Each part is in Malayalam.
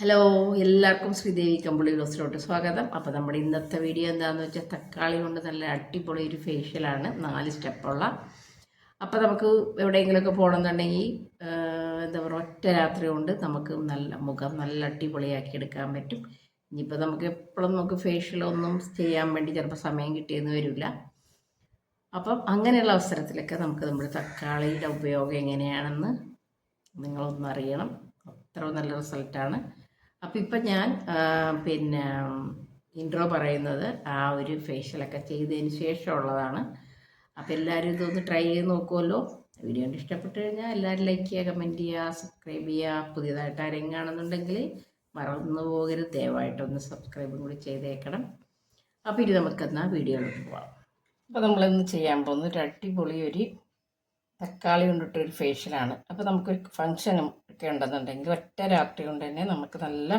ഹലോ എല്ലാവർക്കും ശ്രീദേവി കമ്പിളി ഗ്ലോസിലോട്ട് സ്വാഗതം. അപ്പോൾ നമ്മുടെ ഇന്നത്തെ വീഡിയോ എന്താണെന്ന് വെച്ചാൽ തക്കാളി കൊണ്ട് നല്ല അടിപൊളി ഒരു ഫേഷ്യലാണ് നാല് സ്റ്റെപ്പുള്ള അപ്പോൾ നമുക്ക് എവിടെയെങ്കിലുമൊക്കെ പോകണമെന്നുണ്ടെങ്കിൽ എന്താ പറയുക ഒറ്റ രാത്രി കൊണ്ട് നമുക്ക് നല്ല മുഖം നല്ല അടിപൊളിയാക്കി എടുക്കാൻ പറ്റും. ഇനിയിപ്പോൾ നമുക്ക് എപ്പോഴും നമുക്ക് ഫേഷ്യലൊന്നും ചെയ്യാൻ വേണ്ടി ചിലപ്പോൾ സമയം കിട്ടിയെന്ന് വരില്ല. അപ്പം അങ്ങനെയുള്ള അവസരത്തിലൊക്കെ നമുക്ക് നമ്മുടെ തക്കാളിയുടെ ഉപയോഗം എങ്ങനെയാണെന്ന് നിങ്ങളൊന്നറിയണം അത്ര നല്ല റിസൾട്ടാണ് അപ്പോൾ ഇപ്പം ഞാൻ പിന്നെ ഇൻട്രോ പറയുന്നത് ആ ഒരു ഫേഷ്യലൊക്കെ ചെയ്തതിന് ശേഷമുള്ളതാണ്. അപ്പം എല്ലാവരും ഇതൊന്ന് ട്രൈ ചെയ്ത് നോക്കുമല്ലോ വീഡിയോ കണ്ട് ഇഷ്ടപ്പെട്ട് കഴിഞ്ഞാൽ എല്ലാവരും ലൈക്ക് ചെയ്യുക കമന്റ് ചെയ്യുക സബ്സ്ക്രൈബ് ചെയ്യുക. പുതിയതായിട്ട് ആരെങ്കിലും കാണുന്നുണ്ടെങ്കിൽ മറന്നു പോകരുത്. ദയവായിട്ടൊന്ന് സബ്സ്ക്രൈബും കൂടി ചെയ്തേക്കണം. അപ്പോൾ ഇനി നമുക്കെന്നാൽ വീഡിയോയിലോട്ട് പോവാം. അപ്പോൾ നമ്മളിന്ന് ചെയ്യാൻ പോകുന്നത് ഒരു അടിപൊളി ഒരു തക്കാളി കൊണ്ടിട്ടൊരു ഫേഷ്യലാണ് അപ്പോൾ നമുക്കൊരു ഫങ്ഷനും ഒക്കെ ഉണ്ടെന്നുണ്ടെങ്കിൽ ഒറ്റ രാത്രി കൊണ്ട് തന്നെ നമുക്ക് നല്ല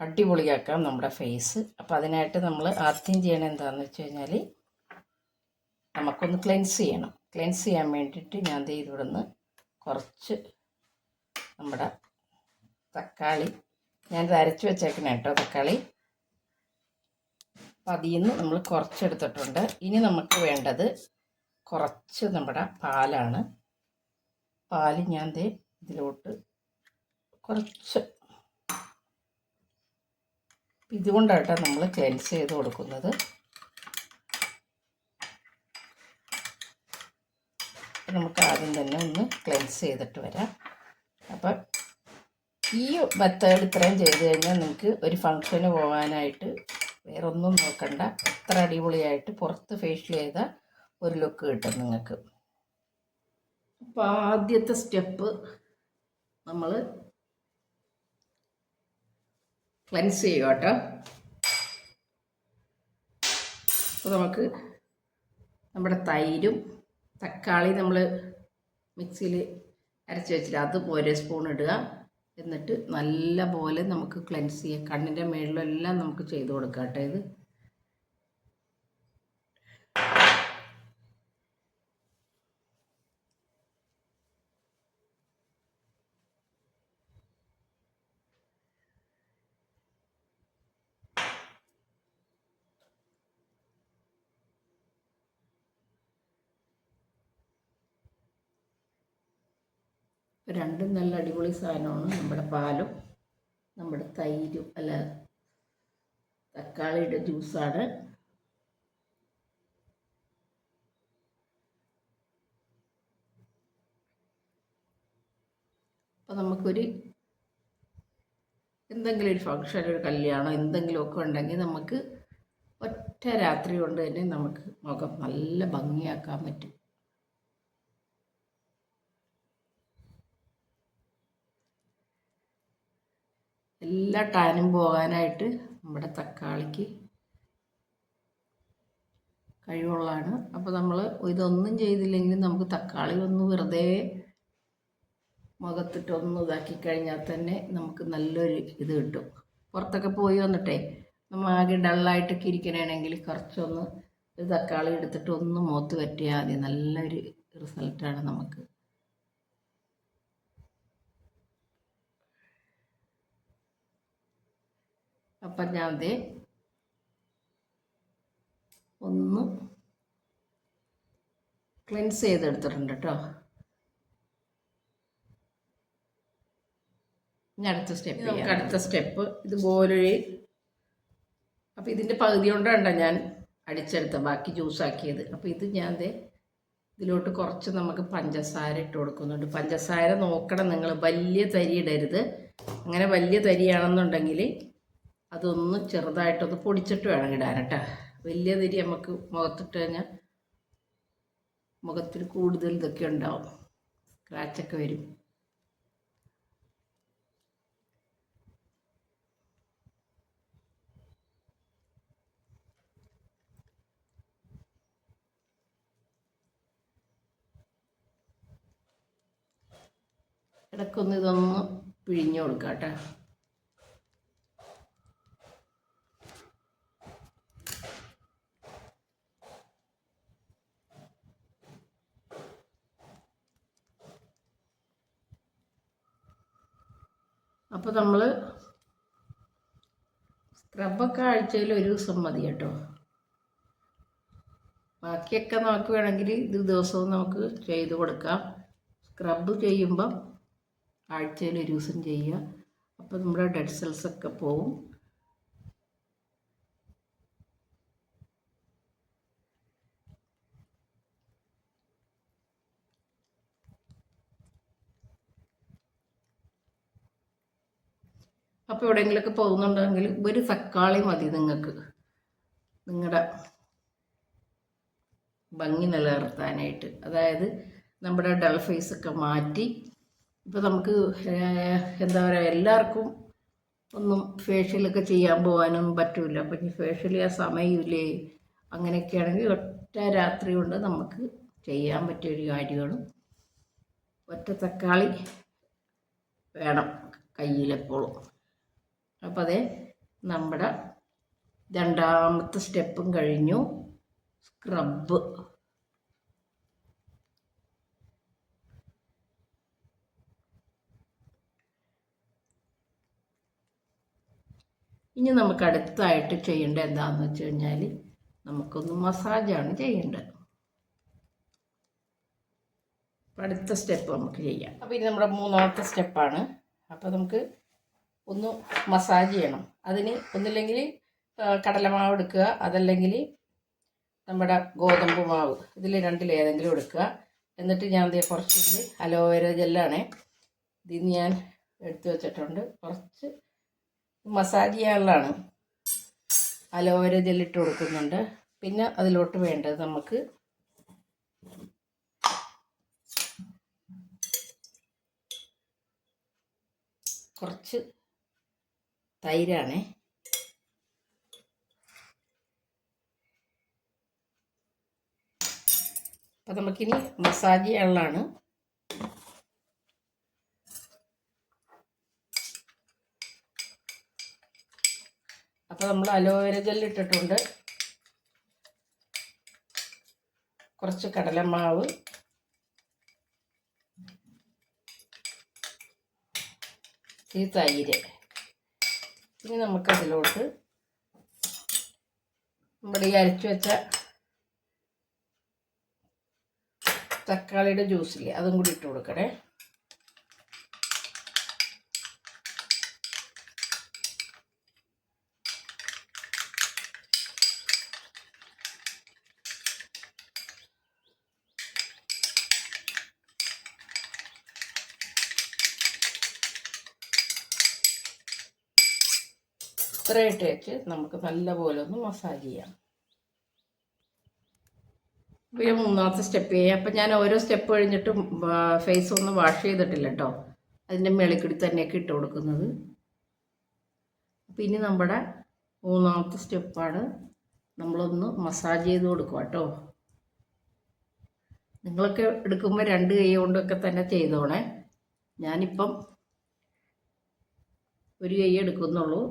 അടിപൊളിയാക്കാം നമ്മുടെ ഫേസ് അപ്പോൾ അതിനായിട്ട് നമ്മൾ ആദ്യം ചെയ്യണം എന്താണെന്ന് വെച്ച് കഴിഞ്ഞാൽ നമുക്കൊന്ന് ക്ലെൻസ് ചെയ്യണം. ക്ലെൻസ് ചെയ്യാൻ വേണ്ടിയിട്ട് ഞാൻ ദേ നിന്ന് കുറച്ച് നമ്മുടെ തക്കാളി ഞാൻ അരച്ച് വെച്ചേക്കണ കേട്ടോ തക്കാളി. അപ്പം അതിൽ നിന്ന് നമ്മൾ കുറച്ചെടുത്തിട്ടുണ്ട്. ഇനി നമുക്ക് വേണ്ടത് കുറച്ച് നമ്മുടെ പാലാണ്. പാൽ ഞാൻ ദേ ഇതിലോട്ട് കുറച്ച് ഇതുകൊണ്ടാട്ടോ നമ്മൾ ക്ലെൻസ് ചെയ്ത് കൊടുക്കുന്നത്. നമുക്ക് ആദ്യം തന്നെ ഒന്ന് ക്ലെൻസ് ചെയ്തിട്ട് വരാം. അപ്പം ഈ മെത്തേഡ് ഇത്രയും ചെയ്ത് കഴിഞ്ഞാൽ നിങ്ങൾക്ക് ഒരു ഫങ്ഷന് പോകാനായിട്ട് വേറൊന്നും നോക്കണ്ട. എത്ര അടിപൊളിയായിട്ട് പുറത്ത് ഫേഷ്യൽ ചെയ്ത ഒരു ലുക്ക് കിട്ടും നിങ്ങൾക്ക്. അപ്പോൾ ആദ്യത്തെ സ്റ്റെപ്പ് നമ്മൾ ക്ലെൻസ് ചെയ്യുക കേട്ടോ. അപ്പോൾ നമുക്ക് നമ്മുടെ തൈരും തക്കാളി നമ്മൾ മിക്സിയിൽ അരച്ച് വെച്ചിട്ട് അത് ഒരേ സ്പൂൺ ഇടുക. എന്നിട്ട് നല്ല പോലെ നമുക്ക് ക്ലെൻസ് ചെയ്യാം. കണ്ണിന്റെ മുകളിലെല്ലാം നമുക്ക് ചെയ്ത് കൊടുക്കാം കേട്ടോ ഇത്. രണ്ടും നല്ല അടിപൊളി സാധനമാണ്. നമ്മുടെ പാലും നമ്മുടെ തൈരും അല്ല തക്കാളിയുടെ ജ്യൂസാണ്. അപ്പം നമുക്കൊരു എന്തെങ്കിലും ഒരു ഫങ്ഷൻ ഒരു കല്യാണം എന്തെങ്കിലുമൊക്കെ ഉണ്ടെങ്കിൽ നമുക്ക് ഒറ്റ രാത്രി കൊണ്ട് തന്നെ നമുക്ക് മുഖം നല്ല ഭംഗിയാക്കാൻ പറ്റും. എല്ലാ ടാനും പോകാനായിട്ട് നമ്മുടെ തക്കാളിക്ക് കഴിവുള്ളതാണ്. അപ്പോൾ നമ്മൾ ഇതൊന്നും ചെയ്തില്ലെങ്കിൽ നമുക്ക് തക്കാളി ഒന്ന് വെറുതെ മുഖത്തിട്ടൊന്ന് ഇതാക്കി കഴിഞ്ഞാൽ തന്നെ നമുക്ക് നല്ലൊരു ഇത് കിട്ടും. പുറത്തൊക്കെ പോയി വന്നിട്ടേ നമ്മൾ ആകെ ഡള്ളായിട്ടൊക്കെ ഇരിക്കണമെങ്കിൽ കുറച്ചൊന്ന് ഒരു തക്കാളി എടുത്തിട്ട് ഒന്ന് മുഖത്ത് പറ്റിയാൽ മതി. നല്ലൊരു റിസൾട്ടാണ് നമുക്ക്. അപ്പം ഞാൻ അതേ ഒന്ന് ക്ലെൻസ് ചെയ്തെടുത്തിട്ടുണ്ട് കേട്ടോ ഇനി അടുത്ത സ്റ്റെപ്പ് നമുക്ക് അടുത്ത സ്റ്റെപ്പ് ഇതുപോലൊരു അപ്പോൾ ഇതിന്റെ പകുതി കൊണ്ടാണ് ഞാൻ അടിച്ചെടുത്ത ബാക്കി ജ്യൂസാക്കിയത് അപ്പോൾ ഇത് ഞാൻ ദേ ഇതിലോട്ട് കുറച്ച് നമുക്ക് പഞ്ചസാര ഇട്ട് കൊടുക്കുന്നുണ്ട്. പഞ്ചസാര നോക്കണം നിങ്ങൾ. വലിയ തരി ഇടരുത്. അങ്ങനെ വലിയ തരിയാണെന്നുണ്ടെങ്കിൽ അതൊന്ന് ചെറുതായിട്ടൊന്ന് പൊടിച്ചിട്ട് വേണം ഇടാൻ കേട്ടോ. വലിയ തിരി നമുക്ക് മുഖത്തിട്ട് കഴിഞ്ഞാൽ മുഖത്തിൽ കൂടുതൽ ഇതൊക്കെ ഉണ്ടാവും. സ്ക്രാച്ചൊക്കെ വരും. ഇടയ്ക്കൊന്ന് ഇതൊന്ന് പിഴിഞ്ഞു കൊടുക്കാം കേട്ടോ. അപ്പോൾ നമ്മൾ സ്ക്രബൊക്കെ ആഴ്ചയിൽ ഒരു ദിവസം മതി കേട്ടോ. ബാക്കിയൊക്കെ നമുക്ക് വേണമെങ്കിൽ ഇത് ദിവസവും നമുക്ക് ചെയ്ത് കൊടുക്കാം. സ്ക്രബ് ചെയ്യുമ്പം ആഴ്ചയിൽ ഒരു ദിവസം ചെയ്യുക. അപ്പോൾ നമ്മുടെ ഡെഡ് സെൽസൊക്കെ പോവും. അപ്പോൾ എവിടെയെങ്കിലുമൊക്കെ പോകുന്നുണ്ടെങ്കിൽ ഒരു തക്കാളി മതി നിങ്ങൾക്ക്. നിങ്ങളുടെ ഭംഗി നിലനിർത്താനായിട്ട്. അതായത് നമ്മുടെ ഡൾ ഫേസ് ഒക്കെ മാറ്റി ഇപ്പോൾ നമുക്ക് എന്താ പറയുക എല്ലാവർക്കും ഒന്നും ഫേഷ്യലൊക്കെ ചെയ്യാൻ പോകാനും പറ്റില്ല അപ്പം ഇനി ഫേഷ്യൽ ചെയ്യാൻ സമയമില്ലേ? അങ്ങനെയൊക്കെയാണെങ്കിൽ ഒറ്റ രാത്രി കൊണ്ട് നമുക്ക് ചെയ്യാൻ പറ്റിയ ഒരു കാര്യമാണ്. ഒറ്റ തക്കാളി വേണം കയ്യിലെപ്പോഴും. അപ്പോൾ അതെ നമ്മുടെ രണ്ടാമത്തെ സ്റ്റെപ്പും കഴിഞ്ഞു. സ്ക്രബ്. ഇനി നമുക്ക് അടുത്തായിട്ട് ചെയ്യേണ്ട എന്താണെന്ന് വെച്ച് കഴിഞ്ഞാൽ നമുക്കൊന്ന് മസാജാണ് ചെയ്യേണ്ടത്. അടുത്ത സ്റ്റെപ്പ് നമുക്ക് ചെയ്യാം. അപ്പോൾ ഇനി നമ്മുടെ മൂന്നാമത്തെ സ്റ്റെപ്പാണ്. അപ്പോൾ നമുക്ക് ഒന്ന് മസാജ് ചെയ്യണം. അതിന് ഒന്നില്ലെങ്കിൽ കടലമാവ് എടുക്കുക. അതല്ലെങ്കിൽ നമ്മുടെ ഗോതമ്പ് മാവ്. ഇതിൽ രണ്ടിൽ ഏതെങ്കിലും എടുക്കുക. എന്നിട്ട് ഞാൻ ദേ കുറച്ച് ഇതിൽ അലോവേര ജെല്ലാണ് ഇതിൽ ഞാൻ എടുത്തു വെച്ചിട്ടുണ്ട്. കുറച്ച് മസാജ് ചെയ്യാനുള്ളതാണ്. അലോവേര ജെല്ലിട്ട് കൊടുക്കുന്നുണ്ട്. പിന്നെ അതിലോട്ട് വേണ്ടത് നമുക്ക് കുറച്ച് തൈരാണേ. അപ്പം നമുക്കിനി മസാജ് ചെയ്യാനുള്ളതാണ്. അപ്പോൾ നമ്മൾ അലോവേര ജെൽ ഇട്ടിട്ടുണ്ട്. കുറച്ച് കടലമാവ്. ഈ തൈര്. ഇനി നമുക്കതിലോട്ട് നമ്മുടെ ഈ അരച്ചു വെച്ച തക്കാളിയുടെ ജ്യൂസില്ലേ അതും കൂടി ഇട്ട് കൊടുക്കണേ. ഇത്രയിട്ട് വെച്ച് നമുക്ക് നല്ലപോലെ ഒന്ന് മസാജ് ചെയ്യാം. അപ്പോൾ ഈ മൂന്നാമത്തെ സ്റ്റെപ്പ് ചെയ്യാം അപ്പം ഞാൻ ഓരോ സ്റ്റെപ്പ് കഴിഞ്ഞിട്ടും ഫേസ് ഒന്നും വാഷ് ചെയ്തിട്ടില്ല കേട്ടോ അതിന്റെ മേളിക്കിടി തന്നെയൊക്കെ ഇട്ട് കൊടുക്കുന്നത്. പിന്നെ നമ്മുടെ മൂന്നാമത്തെ സ്റ്റെപ്പാണ് നമ്മളൊന്ന് മസാജ് ചെയ്ത് കൊടുക്കുക കേട്ടോ നിങ്ങളൊക്കെ എടുക്കുമ്പോൾ രണ്ട് കൈ കൊണ്ടൊക്കെ തന്നെ ചെയ്തോണേ. ഞാനിപ്പം ഒരു കൈ എടുക്കുന്നുള്ളൂ.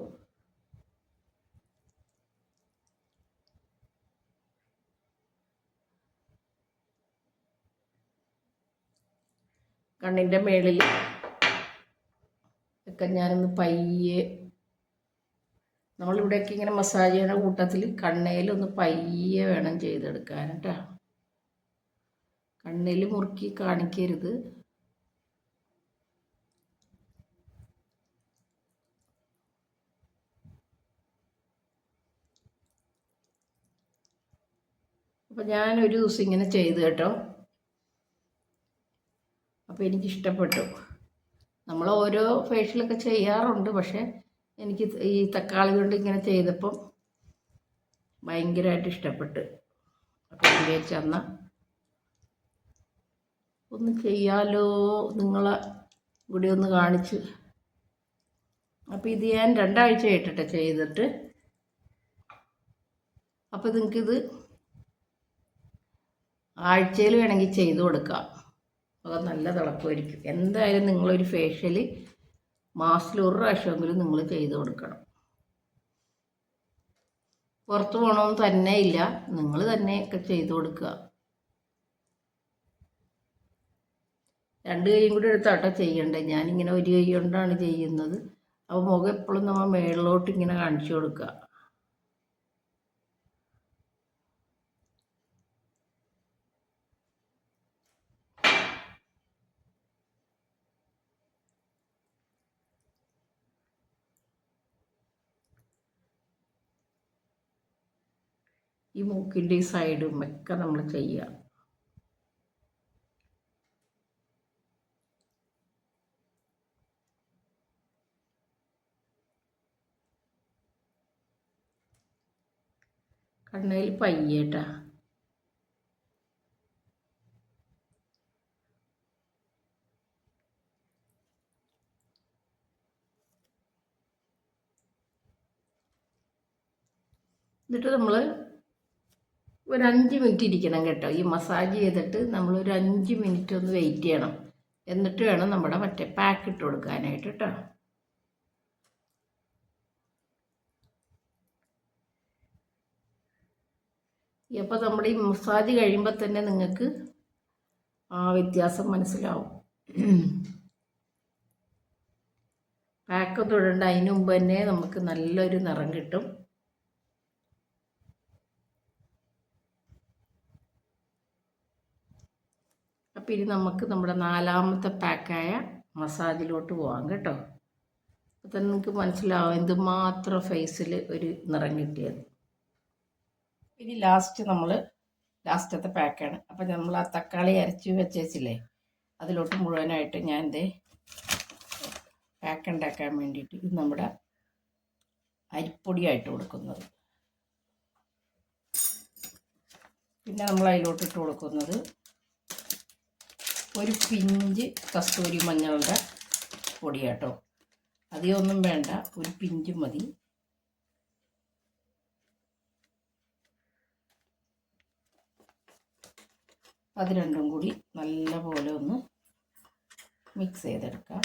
കണ്ണിന്റെ മേളിൽ ഒക്കെ ഞാനൊന്ന് പയ്യെ നമ്മളിവിടെയൊക്കെ ഇങ്ങനെ മസാജ് ചെയ്യുന്ന കൂട്ടത്തിൽ കണ്ണയിലൊന്ന് പയ്യെ വേണം ചെയ്തെടുക്കാൻ കേട്ടോ കണ്ണിൽ മുറുക്കി കാണിക്കരുത്. അപ്പം ഞാനൊരു ദിവസം ഇങ്ങനെ ചെയ്ത് കേട്ടോ. അപ്പോൾ എനിക്കിഷ്ടപ്പെട്ടു. നമ്മൾ ഓരോ ഫേഷ്യലൊക്കെ ചെയ്യാറുണ്ട് പക്ഷേ എനിക്ക് ഈ തക്കാളി കൊണ്ട് ഇങ്ങനെ ചെയ്തപ്പം ഭയങ്കരമായിട്ട് ഇഷ്ടപ്പെട്ട്. അപ്പോൾ വിചാരിച്ചു എന്നാൽ ഒന്ന് ചെയ്യാലോ നിങ്ങളെ കൂടി ഒന്ന് കാണിച്ച്. അപ്പോൾ ഇത് ഞാൻ രണ്ടാഴ്ച ആയിട്ടെ ചെയ്തിട്ട് അപ്പോൾ നിങ്ങൾക്കിത് ആഴ്ചയിൽ വേണമെങ്കിൽ ചെയ്തു കൊടുക്കാം. അത് നല്ല തിളക്കമായിരിക്കും എന്തായാലും നിങ്ങളൊരു ഫേഷ്യൽ മാസത്തിൽ ഒരു പ്രാവശ്യമെങ്കിലും നിങ്ങൾ ചെയ്ത് കൊടുക്കണം. പുറത്ത് പോകണമെന്ന് തന്നെ ഇല്ല. നിങ്ങൾ തന്നെയൊക്കെ ചെയ്ത് കൊടുക്കുക. രണ്ട് കൈയും കൂടി എടുത്താട്ടോ ചെയ്യണ്ടേ ഞാനിങ്ങനെ ഒരു കൈ കൊണ്ടാണ് ചെയ്യുന്നത്. അപ്പോൾ മുഖം എപ്പോഴും നമ്മൾ മേളിലോട്ട് ഇങ്ങനെ കാണിച്ചു കൊടുക്കുക. ഈ മൂക്കിന്റെ ഈ സൈഡും ഒക്കെ നമ്മൾ ചെയ്യുക. കണ്ണയിൽ പയ്യേട്ടാ എന്നിട്ട് നമ്മൾ ഒരു അഞ്ച് മിനിറ്റ് ഇരിക്കണം കേട്ടോ. ഈ മസാജ് ചെയ്തിട്ട് നമ്മൾ ഒരു അഞ്ച് മിനിറ്റ് ഒന്ന് വെയിറ്റ് ചെയ്യണം. എന്നിട്ട് വേണം നമ്മുടെ മറ്റേ പാക്ക് ഇട്ട് കൊടുക്കാനായിട്ട് കേട്ടോ. അപ്പോൾ നമ്മുടെ ഈ മസാജ് കഴിയുമ്പോൾ തന്നെ നിങ്ങൾക്ക് ആ വ്യത്യാസം മനസ്സിലാവും. പാക്കൊന്നും ഇടണ്ട. അതിന് മുമ്പ് തന്നെ നമുക്ക് നല്ലൊരു നിറം കിട്ടും. അപ്പം ഇനി നമുക്ക് നമ്മുടെ നാലാമത്തെ പാക്കായ മസാജിലോട്ട് പോകാം കേട്ടോ. അപ്പം തന്നെ നിങ്ങൾക്ക് മനസ്സിലാവും എന്തുമാത്രം ഫേസിൽ ഒരു നിറം കിട്ടിയത്. ഇനി ലാസ്റ്റ് നമ്മൾ ലാസ്റ്റത്തെ പാക്കാണ്. അപ്പം നമ്മൾ ആ തക്കാളി അരച്ച് വെച്ചേച്ചില്ലേ അതിലോട്ട് മുഴുവനായിട്ട് ഞാൻ എന്തേ പാക്ക് ഉണ്ടാക്കാൻ വേണ്ടിയിട്ട് ഇത് നമ്മുടെ അരിപ്പൊടിയായിട്ട് കൊടുക്കുന്നത്. പിന്നെ നമ്മൾ അതിലോട്ട് ഇട്ട് കൊടുക്കുന്നത് ഒരു പിഞ്ച് കസ്തൂരി മഞ്ഞളുടെ പൊടി കേട്ടോ അധികമൊന്നും വേണ്ട ഒരു പിഞ്ച് മതി. അത് രണ്ടും കൂടി നല്ലപോലെ ഒന്ന് മിക്സ് ചെയ്തെടുക്കാം.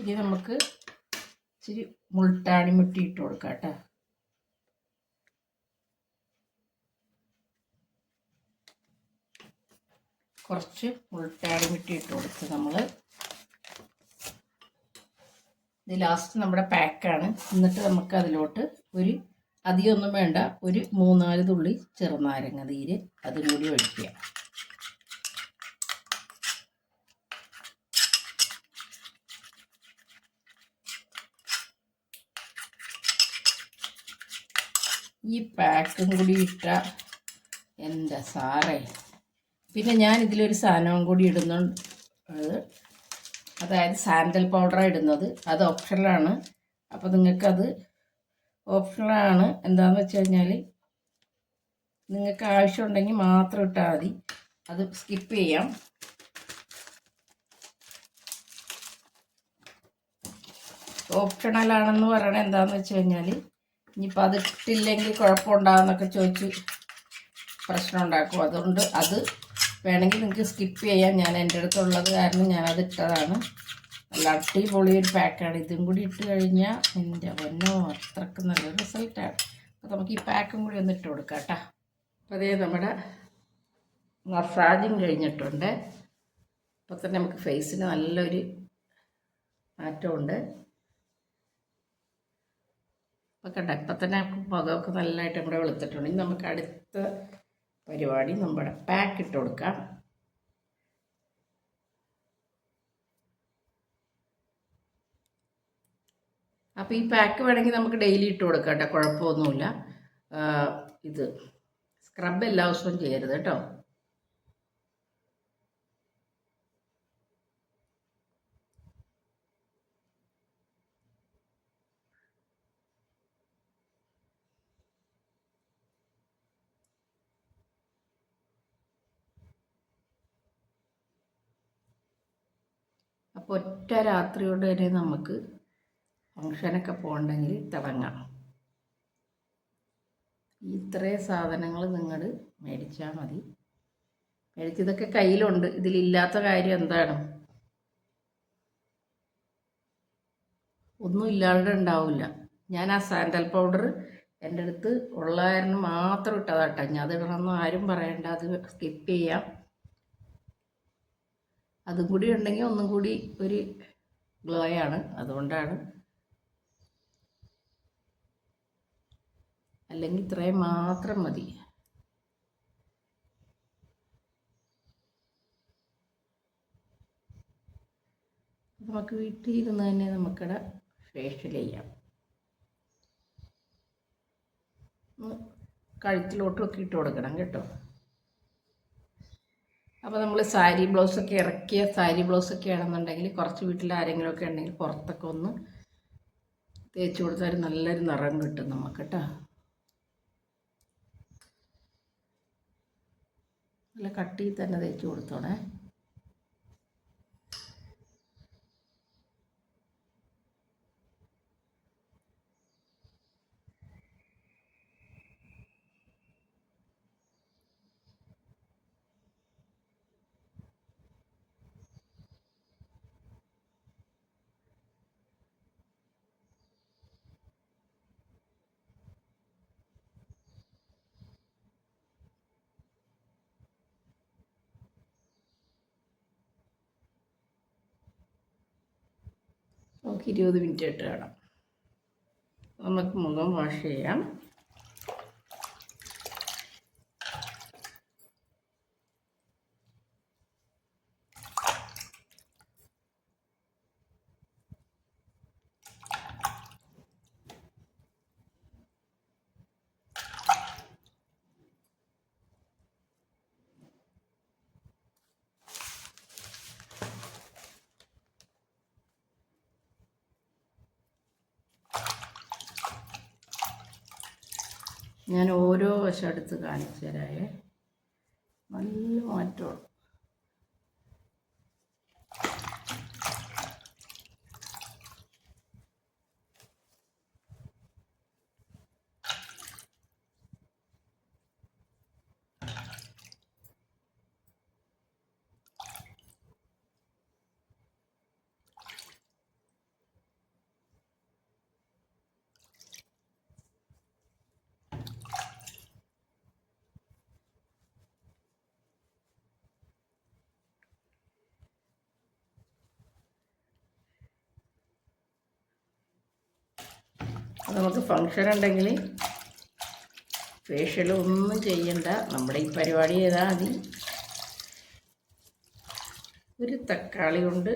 ഇനി നമുക്ക് ഇച്ചിരി മുൾട്ടാണി മുട്ടി ഇട്ട് കൊടുക്കാം കേട്ടോ. കുറച്ച് മുൾട്ടാണി മുട്ടി ഇട്ട് കൊടുത്ത് നമ്മൾ ഇത് ലാസ്റ്റ് നമ്മുടെ പാക്കാണ് എന്നിട്ട് നമുക്ക് അതിലോട്ട് ഒരു അധികമൊന്നും വേണ്ട ഒരു മൂന്നാൽ തുള്ളി ചെറുനാരങ്ങ നീര് അതും കൂടി ഒഴിക്കുക. ഈ പാക്കും കൂടി ഇട്ട എന്റെ സാറേ. പിന്നെ ഞാൻ ഇതിലൊരു സാധനവും കൂടി ഇടുന്നുണ്ട്. അതായത് സാൻഡൽ പൗഡർ ഇടുന്നത്. അത് ഓപ്ഷനിലാണ് അപ്പോൾ നിങ്ങൾക്കത് ഓപ്ഷനിലാണ് എന്താണെന്ന് വെച്ച് കഴിഞ്ഞാൽ നിങ്ങൾക്ക് ആവശ്യമുണ്ടെങ്കിൽ മാത്രം ഇട്ടാൽ മതി. അത് സ്കിപ്പ് ചെയ്യാം. ഓപ്ഷണലാണെന്ന് പറയണത് എന്താണെന്ന് വെച്ച് കഴിഞ്ഞാൽ ഇനിയിപ്പോൾ അത് ഇട്ടില്ലെങ്കിൽ കുഴപ്പമുണ്ടാകുന്നൊക്കെ ചോദിച്ച് പ്രശ്നം ഉണ്ടാക്കും അതുകൊണ്ട് അത് വേണമെങ്കിൽ നിങ്ങൾക്ക് സ്കിപ്പ് ചെയ്യാം. ഞാൻ എന്റെ അടുത്തുള്ളത് കാരണം ഞാനത് ഇട്ടതാണ്. നല്ല അടിപൊളി ഒരു പാക്കാണ് ഇതും കൂടി ഇട്ട് കഴിഞ്ഞാൽ എന്റെ പൊന്നോ അത്രയ്ക്ക് നല്ല റിസൾട്ടാണ് അപ്പോൾ നമുക്ക് ഈ പാക്കും കൂടി ഒന്ന് ഇട്ട് കൊടുക്കാം കേട്ടോ. അപ്പോൾ അതേ നമ്മുടെ മസാജും കഴിഞ്ഞിട്ടുണ്ട്. അപ്പോൾ തന്നെ നമുക്ക് ഫേസിന് നല്ലൊരു മാറ്റമുണ്ട്. അപ്പോൾ കണ്ട ഇപ്പം തന്നെ മുഖമൊക്കെ നല്ലതായിട്ട് നമ്മുടെ വെളുത്തിട്ടുണ്ട്. ഇനി നമുക്ക് അടുത്ത പരിപാടി നമ്മുടെ പാക്ക് ഇട്ട് കൊടുക്കാം. അപ്പോൾ ഈ പാക്ക് വേണമെങ്കിൽ നമുക്ക് ഡെയിലി ഇട്ട് കൊടുക്കാം കേട്ടോ കുഴപ്പമൊന്നുമില്ല. ഇത് സ്ക്രബ് എല്ലാ ദിവസവും ചെയ്യരുത് കേട്ടോ. ഒറ്റ രാത്രിയോട് വരെ നമുക്ക് ഫങ്ഷനൊക്കെ പോകണ്ടെങ്കിൽ തിളങ്ങാം ഇത്രയും സാധനങ്ങൾ നിങ്ങൾ മേടിച്ചാൽ മതി. മേടിച്ചതൊക്കെ കയ്യിലുണ്ട്. ഇതിലില്ലാത്ത കാര്യം എന്താണ്? ഒന്നും ഇല്ലാണ്ട് ഉണ്ടാവില്ല. ഞാൻ ആ സാൻഡൽ പൗഡർ എന്റെ അടുത്ത് ഉള്ള കാരണം മാത്രം ഇട്ടതാട്ടോ. ഞാൻ അത് ഇടണമെന്ന് ആരും പറയണ്ട. അത് സ്കിപ്പ് ചെയ്യാം. അതും കൂടി ഉണ്ടെങ്കിൽ ഒന്നും കൂടി ഒരു ഗ്ലോയാണ് അതുകൊണ്ടാണ്. അല്ലെങ്കിൽ ഇത്രയും മാത്രം മതി. നമുക്ക് വീട്ടിൽ ഇരുന്ന് തന്നെ നമുക്കിവിടെ ഫേഷ്യൽ ചെയ്യാം. കഴുത്തിലോട്ടൊക്കെ ഇട്ട് കൊടുക്കണം കേട്ടോ. അപ്പോൾ നമ്മൾ സാരി ബ്ലൗസൊക്കെ ഇറക്കിയ സാരി ബ്ലൗസൊക്കെ ആണെന്നുണ്ടെങ്കിൽ കുറച്ച് വീട്ടിൽ ആരെങ്കിലുമൊക്കെ ഉണ്ടെങ്കിൽ പുറത്തൊക്കെ ഒന്ന് തേച്ച് കൊടുത്താൽ നല്ലൊരു നിറം കിട്ടും നമുക്ക് കേട്ടോ നല്ല കട്ടിയിൽ തന്നെ തേച്ച് കൊടുത്തോണേ. നമുക്ക് ഇരുപത് മിനിറ്റ് ഇട്ട് കാണാം നമുക്ക് മുഖം വാഷ് ചെയ്യാം. ഞാൻ ഓരോ വശം എടുത്ത് കാണിച്ചു തരാം. നല്ല മാറ്റമാണ് നമുക്ക് ഫങ്ഷൻ ഉണ്ടെങ്കിൽ ഫേഷ്യൽ ഒന്നും ചെയ്യണ്ട. നമ്മുടെ ഈ പരിപാടി ചെയ്താൽ മതി. ഒരു തക്കാളി കൊണ്ട്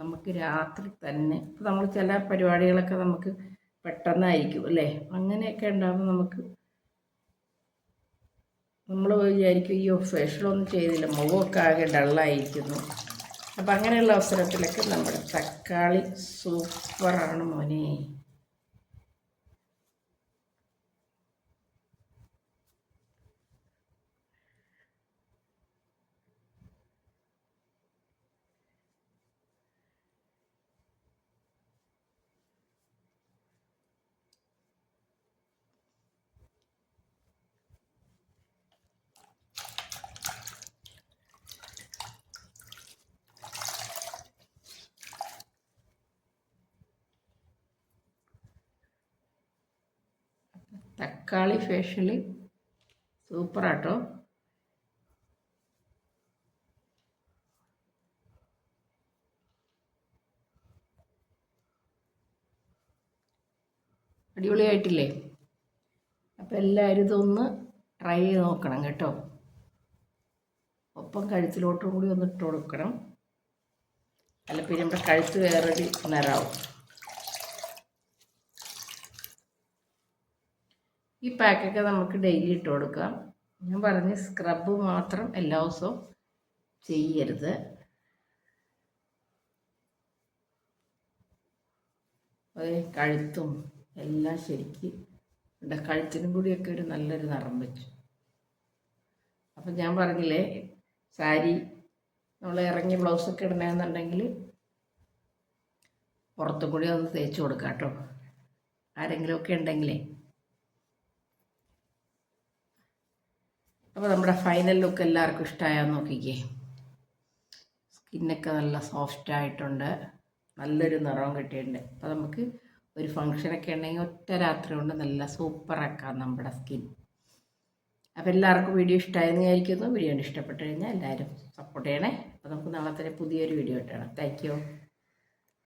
നമുക്ക് രാത്രി തന്നെ ഇപ്പോൾ നമ്മൾ ചില പരിപാടികളൊക്കെ നമുക്ക് പെട്ടെന്നായിരിക്കും അല്ലേ? അങ്ങനെയൊക്കെ ഉണ്ടാകുമ്പോൾ നമുക്ക് നമ്മൾ വിചാരിക്കും അയ്യോ ഫേഷ്യലൊന്നും ചെയ്തില്ല മുഖമൊക്കെ ആകെ ഡള്ളായിരിക്കുന്നു അപ്പം അങ്ങനെയുള്ള അവസരത്തിലൊക്കെ നമ്മുടെ തക്കാളി സൂപ്പറാണ് മോനെ. തക്കാളി ഫേഷ്യൽ സൂപ്പറാട്ടോ അടിപൊളിയായിട്ടില്ലേ? അപ്പോൾ എല്ലാവരും ഇതൊന്ന് ട്രൈ ചെയ്ത് നോക്കണം കേട്ടോ. ഒപ്പം കഴുത്തിലോട്ടും കൂടി ഒന്ന് ഇട്ട് കൊടുക്കണം. അല്ല പിന്നെ നമ്മുടെ കഴുത്ത് വേറൊരു നിറാവും. ഈ പാക്കൊക്കെ നമുക്ക് ഡെയിലി ഇട്ട് കൊടുക്കാം. ഞാൻ പറഞ്ഞ് സ്ക്രബ് മാത്രം എല്ലാ ദിവസവും ചെയ്യരുത്. അത് കഴുത്തും എല്ലാം ശരിക്ക് എന്റെ കഴുത്തിനും കൂടിയൊക്കെ ഒരു നല്ലൊരു നിറം വെച്ചു. അപ്പം ഞാൻ പറഞ്ഞില്ലേ സാരി നമ്മൾ ഇറങ്ങി ബ്ലൗസൊക്കെ ഇടണമെന്നുണ്ടെങ്കിൽ പുറത്തും കൂടി ഒന്ന് തേച്ച് കൊടുക്കാം കേട്ടോ ആരെങ്കിലുമൊക്കെ ഉണ്ടെങ്കിലേ. അപ്പോൾ നമ്മുടെ ഫൈനൽ ലുക്ക് എല്ലാവർക്കും ഇഷ്ടമായാൽ നോക്കിക്കേ. സ്കിന്നൊക്കെ നല്ല സോഫ്റ്റ് ആയിട്ടുണ്ട്. നല്ലൊരു നിറവും കിട്ടിയിട്ടുണ്ട്. അപ്പോൾ നമുക്ക് ഒരു ഫങ്ഷനൊക്കെ ഉണ്ടെങ്കിൽ ഒറ്റ രാത്രി കൊണ്ട് നല്ല സൂപ്പറാക്കാം നമ്മുടെ സ്കിൻ അപ്പോൾ എല്ലാവർക്കും വീഡിയോ ഇഷ്ടമായെന്ന് വിചാരിക്കുന്നു. വീഡിയോ ഇഷ്ടപ്പെട്ട് കഴിഞ്ഞാൽ എല്ലാവരും സപ്പോർട്ട് ചെയ്യണേ. അപ്പോൾ നമുക്ക് നാളെ തന്നെ പുതിയൊരു വീഡിയോ ഇട്ടണം. താങ്ക്